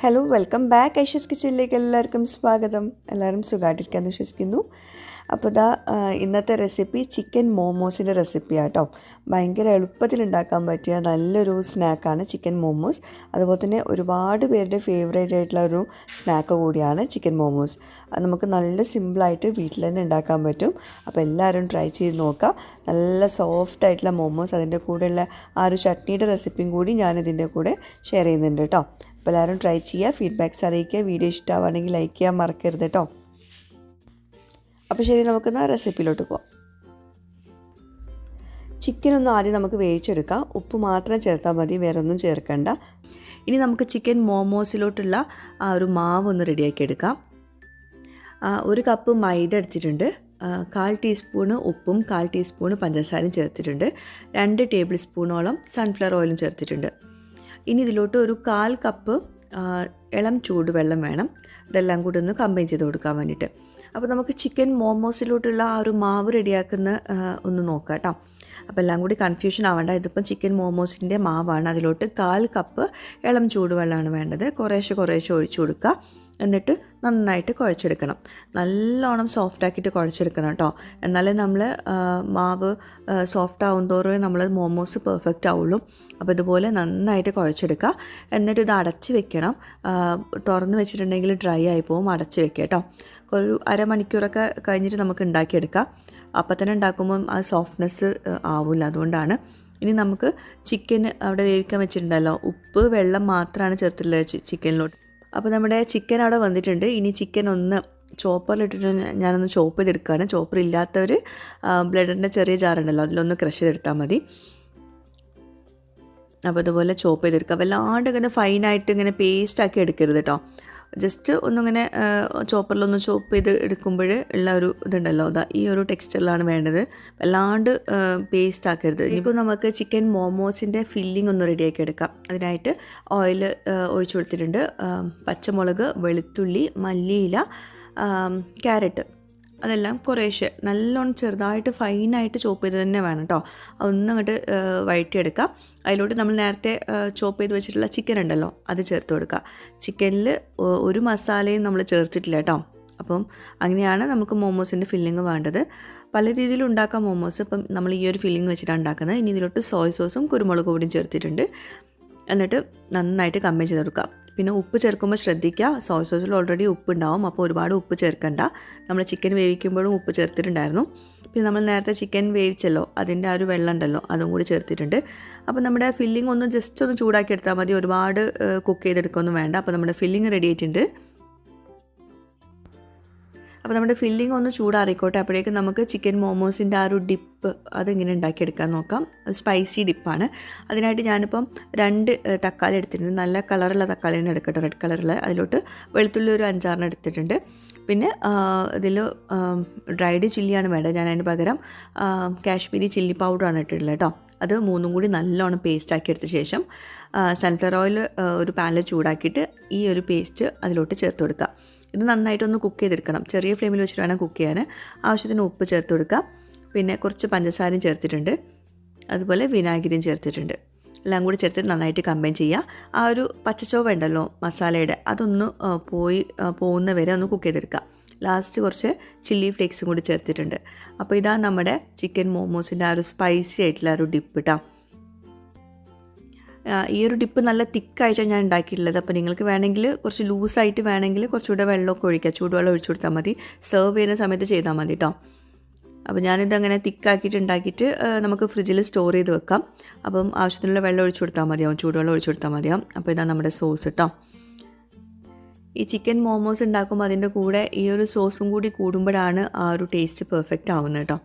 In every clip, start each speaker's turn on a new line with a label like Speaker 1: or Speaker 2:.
Speaker 1: Hello welcome back Aisha's കിച്ചണിലേക്ക് എല്ലാവർക്കും സ്വാഗതം. എല്ലാവരും സുഖമായിട്ടിരിക്കാൻ വിശ്വസിക്കുന്നു. അപ്പോൾ ഇതാ ഇന്നത്തെ റെസിപ്പി ചിക്കൻ മോമോസിന്റെ റെസിപ്പിയാണ് കേട്ടോ ഭയങ്കര എളുപ്പത്തിൽ ഉണ്ടാക്കാൻ പറ്റിയ നല്ലൊരു സ്നാക്കാണ് ചിക്കൻ മോമോസ് അതുപോലെ തന്നെ ഒരുപാട് പേരുടെ ഫേവറേറ്റ് ആയിട്ടുള്ള ഒരു സ്നാക്ക് കൂടിയാണ് ചിക്കൻ മോമോസ് അത് നമുക്ക് നല്ല സിമ്പിളായിട്ട് വീട്ടിൽ തന്നെ ഉണ്ടാക്കാൻ പറ്റും. അപ്പോൾ എല്ലാവരും ട്രൈ ചെയ്ത് നോക്കുക നല്ല സോഫ്റ്റ് ആയിട്ടുള്ള മോമോസ് അതിന്റെ കൂടെയുള്ള ആ ഒരു ചട്നിയുടെ റെസിപ്പിയും കൂടി ഞാനിതിന്റെ കൂടെ ഷെയർ ചെയ്യുന്നുണ്ട് കേട്ടോ. അപ്പോൾ എല്ലാവരും ട്രൈ ചെയ്യുക. ഫീഡ്ബാക്ക്സ് അറിയിക്കുക. വീഡിയോ ഇഷ്ടമാണെങ്കിൽ ലൈക്ക് ചെയ്യാൻ മറക്കരുത് കേട്ടോ. അപ്പോൾ ശരി നമുക്കൊന്ന് റെസിപ്പിയിലോട്ട് പോവാം. ചിക്കൻ ഒന്ന് ആദ്യം നമുക്ക് വേവിച്ചെടുക്കാം. ഉപ്പ് മാത്രം ചേർത്താൽ മതി വേറെ ഒന്നും ചേർക്കണ്ട. ഇനി നമുക്ക് ചിക്കൻ മോമോസിലോട്ടുള്ള ആ ഒരു മാവ് ഒന്ന് റെഡിയാക്കി എടുക്കാം ഒരു കപ്പ് മൈദ എടുത്തിട്ടുണ്ട്. കാൽ ടീസ്പൂണ് ഉപ്പും കാൽ ടീസ്പൂണ് പഞ്ചസാരയും ചേർത്തിട്ടുണ്ട്. രണ്ട് ടേബിൾ സ്പൂണോളം സൺഫ്ലവർ ഓയിലും ചേർത്തിട്ടുണ്ട്. ഇനി ഇതിലോട്ട് ഒരു കാൽ കപ്പ് ഇളം ചൂടുവെള്ളം വേണം. ഇതെല്ലാം കൂടി ഒന്ന് കമ്പൈൻ ചെയ്ത് കൊടുക്കാൻ വേണ്ടിയിട്ട്. അപ്പോൾ നമുക്ക് ചിക്കൻ മോമോസിലോട്ടുള്ള ആ ഒരു മാവ് റെഡിയാക്കുന്ന ഒന്ന് നോക്കാം കേട്ടോ. അപ്പോൾ എല്ലാം കൂടി കൺഫ്യൂഷൻ ആവേണ്ട. ഇതിപ്പം ചിക്കൻ മോമോസിന്റെ മാവാണ്. അതിലോട്ട് കാൽ കപ്പ് ഇളം ചൂടുവെള്ളമാണ് വേണ്ടത്. കുറേശ്ശെ കുറേശ്ശെ ഒഴിച്ചു കൊടുക്കുക. എന്നിട്ട് നന്നായിട്ട് കുഴച്ചെടുക്കണം. നല്ലോണം സോഫ്റ്റ് ആക്കിയിട്ട് കുഴച്ചെടുക്കണം കേട്ടോ എന്നാലേ നമ്മൾ മാവ് സോഫ്റ്റ് ആവും തോറും നമ്മൾ മോമോസ് പെർഫെക്റ്റ് ആവുള്ളൂ. അപ്പോൾ ഇതുപോലെ നന്നായിട്ട് കുഴച്ചെടുക്കുക എന്നിട്ട് ഇത് അടച്ച് വെക്കണം. തുറന്ന് വെച്ചിട്ടുണ്ടെങ്കിൽ ഡ്രൈ ആയി പോവും. അടച്ച് വെക്കുക കേട്ടോ ഒരു അരമണിക്കൂറൊക്കെ കഴിഞ്ഞിട്ട് നമുക്ക് ഉണ്ടാക്കിയെടുക്കാം. അപ്പം തന്നെ ഉണ്ടാക്കുമ്പം ആ സോഫ്റ്റ്നെസ് ആവില്ല അതുകൊണ്ടാണ്. ഇനി നമുക്ക് ചിക്കൻ അവിടെ വേവിക്കാൻ വെച്ചിട്ടുണ്ടല്ലോ. ഉപ്പ് വെള്ളം മാത്രമാണ് ചേർത്തിട്ടുള്ളത് ചിക്കനിലോട്ട് അപ്പോൾ നമ്മുടെ ചിക്കൻ അവിടെ വന്നിട്ടുണ്ട്. ഇനി ചിക്കൻ ഒന്ന് ചോപ്പറിലിട്ടിട്ട് ഞാനൊന്ന് ചോപ്പ് ചെയ്തെടുക്കുകയാണ് ചോപ്പർ ഇല്ലാത്തവർ ബ്ലഡറിന്റെ ചെറിയ ജാറുണ്ടല്ലോ അതിലൊന്ന് ക്രഷ് ചെയ്തെടുത്താൽ മതി. അപ്പോൾ അതുപോലെ ചോപ്പ് ചെയ്തെടുക്കുക വല്ലാണ്ട് ഇങ്ങനെ ഫൈനായിട്ട് ഇങ്ങനെ പേസ്റ്റ് ആക്കി എടുക്കരുത് കേട്ടോ ജസ്റ്റ് ഒന്നിങ്ങനെ ചോപ്പറിലൊന്ന് ചോപ്പ് ചെയ്ത് എടുക്കുമ്പോൾ ഉള്ള ഒരു ഇതുണ്ടല്ലോ. അതാ ഈ ഒരു ടെക്സ്ചറിലാണ് വേണ്ടത്. വല്ലാണ്ട് പേസ്റ്റ് ആക്കരുത്. ഇനിയിപ്പോൾ നമുക്ക് ചിക്കൻ മോമോസിന്റെ ഫില്ലിംഗ് ഒന്ന് റെഡിയാക്കി എടുക്കാം. അതിനായിട്ട് ഓയിൽ ഒഴിച്ചു കൊടുത്തിട്ടുണ്ട്. പച്ചമുളക് വെളുത്തുള്ളി മല്ലിയില ക്യാരറ്റ് അതെല്ലാം കുറേശ്ശെ നല്ലോണം ചെറുതായിട്ട് ഫൈനായിട്ട് ചോപ്പ് ചെയ്ത് തന്നെ വേണം കേട്ടോ അതൊന്നും അങ്ങോട്ട് വഴറ്റിയെടുക്കാം. അതിലോട്ട് നമ്മൾ നേരത്തെ ചോപ്പ് ചെയ്ത് വെച്ചിട്ടുള്ള ചിക്കൻ ഉണ്ടല്ലോ അത് ചേർത്ത് കൊടുക്കുക. ചിക്കനിൽ ഒരു മസാലയും നമ്മൾ ചേർത്തിട്ടില്ല കേട്ടോ. അപ്പം അങ്ങനെയാണ് നമുക്ക് മോമോസിന്റെ ഫില്ലിങ് വേണ്ടത്. പല രീതിയിൽ ഉണ്ടാക്കാം മോമോസ് ഇപ്പം നമ്മൾ ഈ ഒരു ഫില്ലിങ് വെച്ചിട്ടാണ് ഉണ്ടാക്കുന്നത്. ഇനി ഇതിലോട്ട് സോയ സോസും കുരുമുളക് പൊടിയും ചേർത്തിട്ടുണ്ട്. എന്നിട്ട് നന്നായിട്ട് കമ്പൈൻ ചെയ്ത് കൊടുക്കുക. പിന്നെ ഉപ്പ് ചേർക്കുമ്പോൾ ശ്രദ്ധിക്കുക. സോയ സോസിൽ ഓൾറെഡി ഉപ്പ് ഉണ്ടാവും. അപ്പോൾ ഒരുപാട് ഉപ്പ് ചേർക്കണ്ട. നമ്മൾ ചിക്കൻ വേവിക്കുമ്പോഴും ഉപ്പ് ചേർത്തിട്ടുണ്ടായിരുന്നു. പിന്നെ നമ്മൾ നേരത്തെ ചിക്കൻ വേവിച്ചല്ലോ അതിന്റെ ആ ഒരു വെള്ളം ഉണ്ടല്ലോ അതും കൂടി ചേർത്തിട്ടുണ്ട്. അപ്പോൾ നമ്മുടെ ഫില്ലിംഗ് ഒന്ന് ജസ്റ്റ് ഒന്ന് ചൂടാക്കി എടുത്താൽ മതി. ഒരുപാട് കുക്ക് ചെയ്തെടുക്കൊന്നും വേണ്ട. അപ്പോൾ നമ്മുടെ ഫില്ലിംഗ് റെഡി ആയിട്ടുണ്ട്. അപ്പോൾ നമ്മുടെ ഫില്ലിംഗ് ഒന്ന് ചൂടാറിക്കോട്ടെ. അപ്പോഴേക്കും നമുക്ക് ചിക്കൻ മോമോസിന്റെ ആ ഒരു ഡിപ്പ് അതിങ്ങനെ ഉണ്ടാക്കിയെടുക്കാൻ നോക്കാം. അത് സ്പൈസി ഡിപ്പാണ് അതിനായിട്ട് ഞാനിപ്പം രണ്ട് തക്കാളി എടുത്തിട്ടുണ്ട്. നല്ല കളറുള്ള തക്കാളി തന്നെ എടുക്കട്ടെ റെഡ് കളറുള്ള അതിലോട്ട് വെളുത്തുള്ളി ഒരു അഞ്ചാറിന് എടുത്തിട്ടുണ്ട്. പിന്നെ ഇതിൽ ഡ്രൈഡ് ചില്ലിയാണ് വേണ്ടത്. ഞാൻ അതിന് പകരം കാശ്മീരി ചില്ലി പൗഡറാണ് ഇട്ടിട്ടുള്ളത് കേട്ടോ. അത് മൂന്നും കൂടി നല്ലോണം പേസ്റ്റ് ആക്കി എടുത്ത ശേഷം സൺഫ്ലവർ ഓയിൽ ഒരു പാനിൽ ചൂടാക്കിയിട്ട് ഈ ഒരു പേസ്റ്റ് അതിലോട്ട് ചേർത്ത് കൊടുക്കുക ഇത് നന്നായിട്ടൊന്ന് കുക്ക് ചെയ്തെടുക്കണം. ചെറിയ ഫ്ലെയിമിൽ വെച്ചിട്ട് വേണം കുക്ക് ചെയ്യാൻ ആവശ്യത്തിന് ഉപ്പ് ചേർത്ത് കൊടുക്കുക പിന്നെ കുറച്ച് പഞ്ചസാരയും ചേർത്തിട്ടുണ്ട്. അതുപോലെ വിനാഗിരിയും ചേർത്തിട്ടുണ്ട്. എല്ലാം കൂടി ചേർത്തിട്ട് നന്നായിട്ട് കമ്പൈൻ ചെയ്യുക ആ ഒരു പച്ചച്ചോവ ഉണ്ടല്ലോ മസാലയുടെ അതൊന്ന് പോയി പോകുന്ന വരെ ഒന്ന് കുക്ക് ചെയ്തെടുക്കുക ലാസ്റ്റ് കുറച്ച് ചില്ലി ഫ്ലേക്സും കൂടി ചേർത്തിട്ടുണ്ട്. അപ്പോൾ ഇതാ നമ്മുടെ ചിക്കൻ മോമോസിന്റെ ആ ഒരു സ്പൈസി ആയിട്ടുള്ള ഒരു ഡിപ്പ് ഇട്ടാം ഈ ഒരു ഡിപ്പ് നല്ല തിക്കായിട്ടാണ് ഞാൻ ഉണ്ടാക്കിയിട്ടുള്ളത്. അപ്പോൾ നിങ്ങൾക്ക് വേണമെങ്കിൽ കുറച്ച് ലൂസായിട്ട് വേണമെങ്കിൽ കുറച്ചുകൂടെ വെള്ളമൊക്കെ ഒഴിക്കുക ചൂടുവെള്ളം ഒഴിച്ചു കൊടുത്താൽ മതി. സെർവ് ചെയ്യുന്ന സമയത്ത് ചെയ്താൽ മതി കേട്ടോ അപ്പോൾ ഞാനിത് അങ്ങനെ തിക്കാക്കിയിട്ട് ഉണ്ടാക്കിയിട്ട് നമുക്ക് ഫ്രിഡ്ജിൽ സ്റ്റോർ ചെയ്ത് വെക്കാം. അപ്പം ആവശ്യത്തിനുള്ള വെള്ളം ഒഴിച്ചു കൊടുത്താൽ മതിയാവും ചൂടുവെള്ളം ഒഴിച്ചു കൊടുത്താൽ മതിയാവും അപ്പോൾ ഇതാ നമ്മുടെ സോസ് കേട്ടോ ഈ ചിക്കൻ മോമോസ് ഉണ്ടാക്കുമ്പോൾ അതിന്റെ കൂടെ ഈ ഒരു സോസും കൂടി കൂടുമ്പോഴാണ് ആ ഒരു ടേസ്റ്റ് പെർഫെക്റ്റ് ആവുന്നത് കേട്ടോ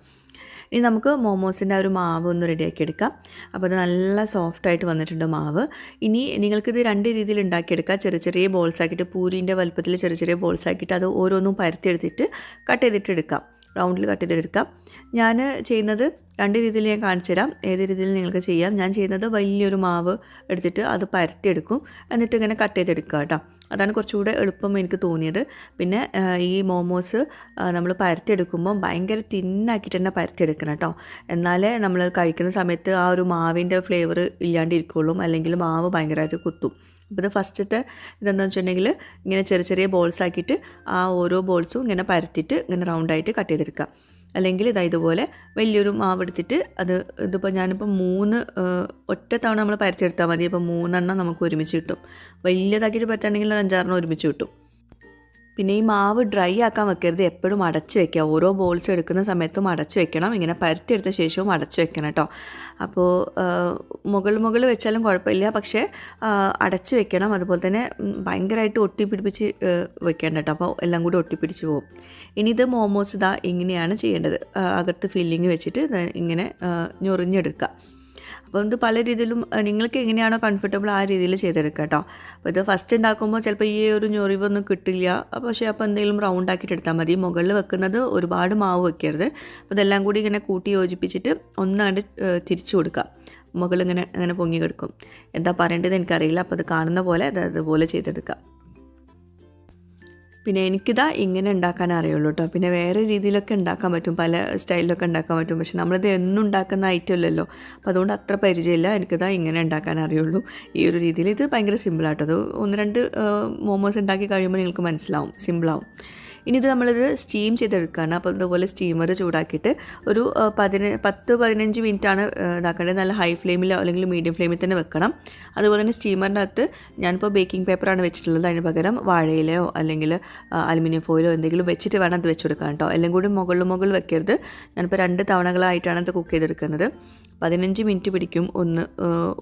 Speaker 1: ഇനി നമുക്ക് മോമോസിന്റെ ആ ഒരു മാവ് ഒന്ന് റെഡിയാക്കി എടുക്കാം. അപ്പോൾ അത് നല്ല സോഫ്റ്റ് ആയിട്ട് വന്നിട്ടുണ്ട് മാവ്. ഇനി നിങ്ങൾക്കിത് രണ്ട് രീതിയിൽ ഉണ്ടാക്കിയെടുക്കാം ചെറിയ ചെറിയ ബോൾസ് ആക്കിയിട്ട് പൂരിന്റെ വലുപ്പത്തിൽ ചെറിയ ചെറിയ ബോൾസ് ആക്കിയിട്ട് അത് ഓരോന്നും പരത്തിയെടുത്തിട്ട് കട്ട് ചെയ്തിട്ട് എടുക്കാം. റൗണ്ടിൽ കട്ട് ചെയ്തെടുക്കാം. ഞാൻ ചെയ്യുന്നത് രണ്ട് രീതിയിൽ ഞാൻ കാണിച്ചു തരാം. ഏത് രീതിയിൽ നിങ്ങൾക്ക് ചെയ്യാം. ഞാൻ ചെയ്യുന്നത് വലിയൊരു മാവ് എടുത്തിട്ട് അത് പരത്തിയെടുക്കും. എന്നിട്ട് ഇങ്ങനെ കട്ട് ചെയ്തെടുക്കുക കേട്ടോ. അതാണ് കുറച്ചുകൂടെ എളുപ്പം എനിക്ക് തോന്നിയത്. പിന്നെ ഈ മോമോസ് നമ്മൾ പരത്തിയെടുക്കുമ്പോൾ ഭയങ്കര തിന്നാക്കിയിട്ട് തന്നെ പരത്തിയെടുക്കണം കേട്ടോ. എന്നാലേ നമ്മൾ കഴിക്കുന്ന സമയത്ത് ആ ഒരു മാവിന്റെ ഫ്ലേവർ ഇല്ലാണ്ടിരിക്കുള്ളൂ. അല്ലെങ്കിൽ മാവ് ഭയങ്കരമായിട്ട് കുത്തും. അപ്പോൾ ഇത് ഫസ്റ്റത്തെ ഇതെന്താണെന്ന് വെച്ചിട്ടുണ്ടെങ്കിൽ ഇങ്ങനെ ചെറിയ ചെറിയ ബോൾസ് ആക്കിയിട്ട് ആ ഓരോ ബോൾസും ഇങ്ങനെ പരത്തിയിട്ട് ഇങ്ങനെ റൗണ്ടായിട്ട് കട്ട് ചെയ്തെടുക്കുക. അല്ലെങ്കിൽ ഇതാ ഇതുപോലെ വലിയൊരു മാവെടുത്തിട്ട് അത് ഇതിപ്പോൾ ഞാനിപ്പോൾ മൂന്ന് ഒറ്റ തവണ നമ്മൾ പരത്തിയെടുത്താൽ മതി. അപ്പോൾ മൂന്നെണ്ണം നമുക്ക് ഒരുമിച്ച് കിട്ടും. വലിയതാക്കിയിട്ട് പറ്റുകയാണെങ്കിൽ ഒരു അഞ്ചാറെണ്ണം ഒരുമിച്ച് കിട്ടും. പിന്നെ ഈ മാവ് ഡ്രൈ ആക്കാൻ വെക്കരുത്. എപ്പോഴും അടച്ചു വെക്കുക. ഓരോ ബോൾസ് എടുക്കുന്ന സമയത്തും അടച്ചു വെക്കണം. ഇങ്ങനെ പരത്തിയെടുത്ത ശേഷവും അടച്ചു വെക്കണം കേട്ടോ. അപ്പോൾ മുകൾ മുകൾ വെച്ചാലും കുഴപ്പമില്ല. പക്ഷേ അടച്ചു വെക്കണം. അതുപോലെ തന്നെ ഭയങ്കരമായിട്ട് ഒട്ടിപ്പിടിപ്പിച്ച് വെക്കേണ്ട കേട്ടോ. അപ്പോൾ എല്ലാം കൂടി ഒട്ടിപ്പിടിച്ച് പോകും. ഇനി ഇത് മോമോസ് ഇതാ ഇങ്ങനെയാണ് ചെയ്യേണ്ടത്. അകത്ത് ഫില്ലിങ് വെച്ചിട്ട് ഇങ്ങനെ ഞൊറിഞ്ഞെടുക്കുക. അപ്പോൾ ഇത് പല രീതിയിലും നിങ്ങൾക്ക് എങ്ങനെയാണോ കംഫർട്ടബിൾ ആ രീതിയിൽ ചെയ്തെടുക്കുക കേട്ടോ അപ്പോൾ ഇത് ഫസ്റ്റ് ഉണ്ടാക്കുമ്പോൾ ചിലപ്പോൾ ഈ ഒരു ഞൊറിവൊന്നും കിട്ടില്ല. പക്ഷേ അപ്പോൾ എന്തെങ്കിലും റൗണ്ട് ആക്കിയിട്ട് എടുത്താൽ മതി. മുകളിൽ വെക്കുന്നത് ഒരുപാട് മാവ് വെക്കരുത്. അപ്പോൾ ഇതെല്ലാം കൂടി ഇങ്ങനെ കൂട്ടി യോജിപ്പിച്ചിട്ട് ഒന്നാണ്ട് തിരിച്ചു കൊടുക്കുക. മുകളിൽ ഇങ്ങനെ അങ്ങനെ പൊങ്ങി കിടക്കും. എന്താ പറയേണ്ടത് എനിക്കറിയില്ല. അപ്പോൾ അത് കാണുന്ന പോലെ അത് അതുപോലെ ചെയ്തെടുക്കുക. പിന്നെ എനിക്കിതാ ഇങ്ങനെ ഉണ്ടാക്കാൻ അറിയുള്ളൂ കേട്ടോ പിന്നെ വേറെ രീതിയിലൊക്കെ ഉണ്ടാക്കാൻ പറ്റും. പല സ്റ്റൈലിലൊക്കെ ഉണ്ടാക്കാൻ പറ്റും. പക്ഷെ നമ്മളിത് എന്നും ഉണ്ടാക്കുന്ന ഐറ്റം അല്ലല്ലോ. അപ്പോൾ അതുകൊണ്ട് അത്ര പരിചയമില്ല. എനിക്കിതാ ഇങ്ങനെ ഉണ്ടാക്കാൻ അറിയുള്ളൂ. ഈ ഒരു രീതിയിൽ ഇത് ഭയങ്കര സിമ്പിളായിട്ടത് ഒന്ന് രണ്ട് മോമോസ് ഉണ്ടാക്കി കഴിയുമ്പോൾ നിങ്ങൾക്ക് മനസ്സിലാവും. സിമ്പിളാവും ഇനി ഇത് നമ്മളിത് സ്റ്റീം ചെയ്തെടുക്കുകയാണ്. അപ്പോൾ ഇതുപോലെ സ്റ്റീമർ ചൂടാക്കിയിട്ട് ഒരു പതിന പത്ത് പതിനഞ്ച് മിനിറ്റാണ് ഇതാക്കേണ്ടത്. നല്ല ഹൈ ഫ്ലെയിമിലോ അല്ലെങ്കിൽ മീഡിയം ഫ്ലെയിമിൽ തന്നെ വെക്കണം. അതുപോലെ തന്നെ സ്റ്റീമറിന്റെ അകത്ത് ഞാനിപ്പോൾ ബേക്കിംഗ് പേപ്പറാണ് വെച്ചിട്ടുള്ളത്. അതിന് പകരം വാഴയിലയോ അല്ലെങ്കിൽ അലുമിനിയം ഫോയിലോ എന്തെങ്കിലും വെച്ചിട്ട് വേണം അത് വെച്ചെടുക്കാൻ കേട്ടോ. എല്ലാം കൂടി മുകളിൽ മുകളിൽ വെക്കരുത്. ഞാനിപ്പോൾ രണ്ട് തവണകളായിട്ടാണ് അത് കുക്ക് ചെയ്തെടുക്കുന്നത്. പതിനഞ്ച് മിനിറ്റ് പിടിക്കും ഒന്ന്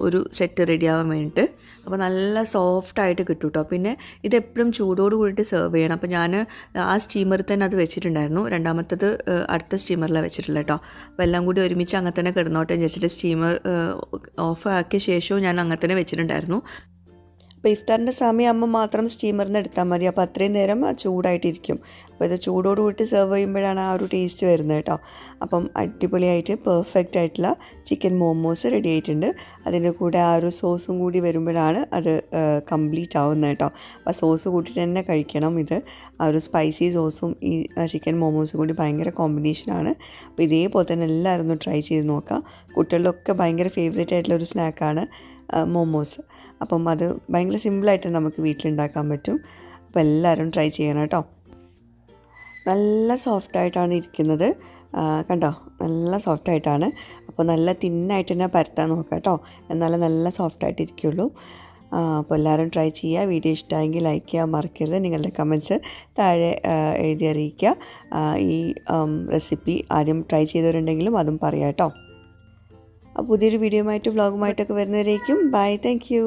Speaker 1: ഒരു സെറ്റ് റെഡി ആവാൻ വേണ്ടിയിട്ട് അപ്പോൾ നല്ല സോഫ്റ്റായിട്ട് കിട്ടും കേട്ടോ പിന്നെ ഇത് എപ്പോഴും ചൂടോട് കൂടിയിട്ട് സെർവ് ചെയ്യണം. അപ്പോൾ ഞാൻ ആ സ്റ്റീമറിൽ തന്നെ അത് വെച്ചിട്ടുണ്ടായിരുന്നു. രണ്ടാമത്തത് അടുത്ത സ്റ്റീമറിലാണ് വെച്ചിട്ടുള്ളത് കേട്ടോ അപ്പോൾ എല്ലാം കൂടി ഒരുമിച്ച് അങ്ങനെ തന്നെ കിടന്നോട്ടെ എന്ന് വെച്ചിട്ട് സ്റ്റീമർ ഓഫ് ആക്കിയ ശേഷവും ഞാൻ അങ്ങനെ തന്നെ വെച്ചിട്ടുണ്ടായിരുന്നു. അപ്പോൾ ഇഫ്താറിന്റെ സമയമാകുമ്പോൾ മാത്രം സ്റ്റീമറിൽ നിന്ന് എടുത്താൽ മതി. അപ്പോൾ അത്രയും നേരം ചൂടായിട്ടിരിക്കും. അപ്പോൾ ഇത് ചൂടോട് കൂട്ടി സെർവ് ചെയ്യുമ്പോഴാണ് ആ ഒരു ടേസ്റ്റ് വരുന്നത് കേട്ടോ. അപ്പം അടിപൊളിയായിട്ട് പെർഫെക്റ്റ് ആയിട്ടുള്ള ചിക്കൻ മോമോസ് റെഡി ആയിട്ടുണ്ട്. അതിന്റെ കൂടെ ആ ഒരു സോസും കൂടി വരുമ്പോഴാണ് അത് കംപ്ലീറ്റ് ആവുന്നത് കേട്ടോ. അപ്പോൾ സോസ് കൂട്ടിയിട്ട് തന്നെ കഴിക്കണം ഇത്. ആ ഒരു സ്പൈസി സോസും ഈ ചിക്കൻ മോമോസും കൂടി ഭയങ്കര കോമ്പിനേഷനാണ് അപ്പോൾ ഇതേപോലെ തന്നെ എല്ലാവരും ഒന്ന് ട്രൈ ചെയ്ത് നോക്കാം കുട്ടികളിലൊക്കെ ഭയങ്കര ഫേവറേറ്റ് ആയിട്ടുള്ള ഒരു സ്നാക്കാണ് മോമോസ് അപ്പം അത് ഭയങ്കര സിമ്പിളായിട്ട് നമുക്ക് വീട്ടിലുണ്ടാക്കാൻ പറ്റും. അപ്പോൾ എല്ലാവരും ട്രൈ ചെയ്യണം കേട്ടോ. നല്ല സോഫ്റ്റായിട്ടാണ് ഇരിക്കുന്നത്. കണ്ടോ? നല്ല സോഫ്റ്റായിട്ടാണ് അപ്പോൾ നല്ല തിന്നായിട്ട് തന്നെ പരത്താൻ നോക്കാം കേട്ടോ. എന്നാലേ നല്ല സോഫ്റ്റായിട്ട് ഇരിക്കുള്ളൂ. ആ, അപ്പോൾ എല്ലാവരും ട്രൈ ചെയ്യുക. വീഡിയോ ഇഷ്ടമായെങ്കിൽ ലൈക്ക് ചെയ്യാൻ മറക്കരുത്. നിങ്ങളുടെ കമൻസ് താഴെ എഴുതി അറിയിക്കുക. ഈ റെസിപ്പി ആദ്യം ട്രൈ ചെയ്തവരുണ്ടെങ്കിലും അതും പറയാം കേട്ടോ. അപ്പോൾ പുതിയൊരു ആയിട്ട് വ്ളോഗുമായിട്ടൊക്കെ വരുന്നവരേക്കും ബൈ താങ്ക് യു